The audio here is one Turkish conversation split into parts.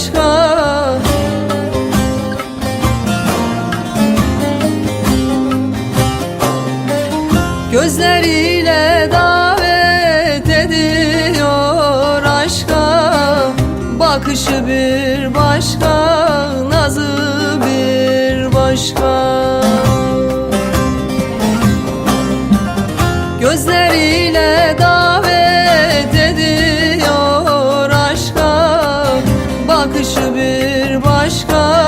başka. Gözleriyle davet ediyor aşka. Bakışı bir başka, nazı bir başka. Gözleriyle davet bir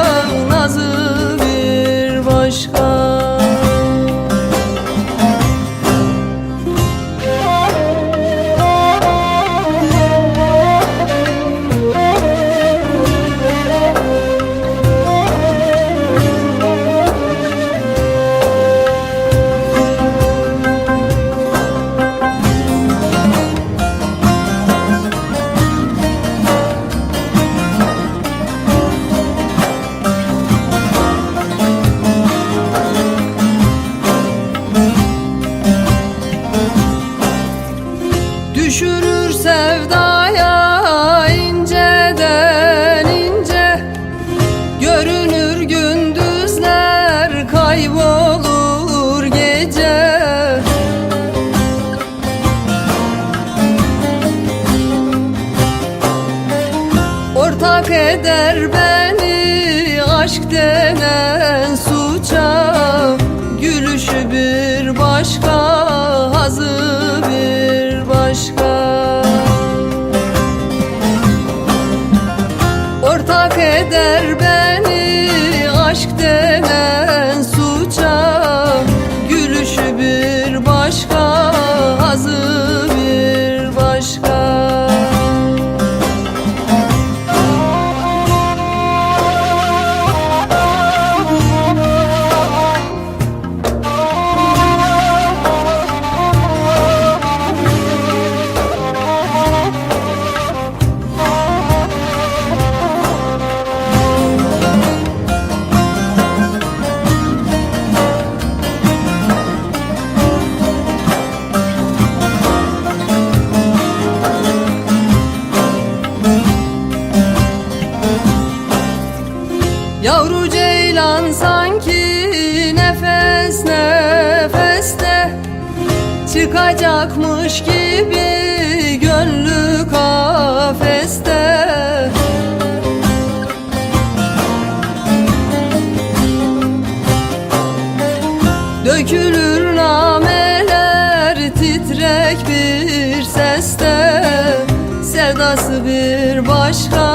Düşürür sevdaya inceden ince. Görünür gündüzler kaybolur gece. Ortak eder beni aşk denen suça Ortak eder Yavru ceylan sanki nefes nefeste. Çıkacakmış gibi gönlü kafeste. Dökülür nameler titrek bir seste. Sevdası bir başka,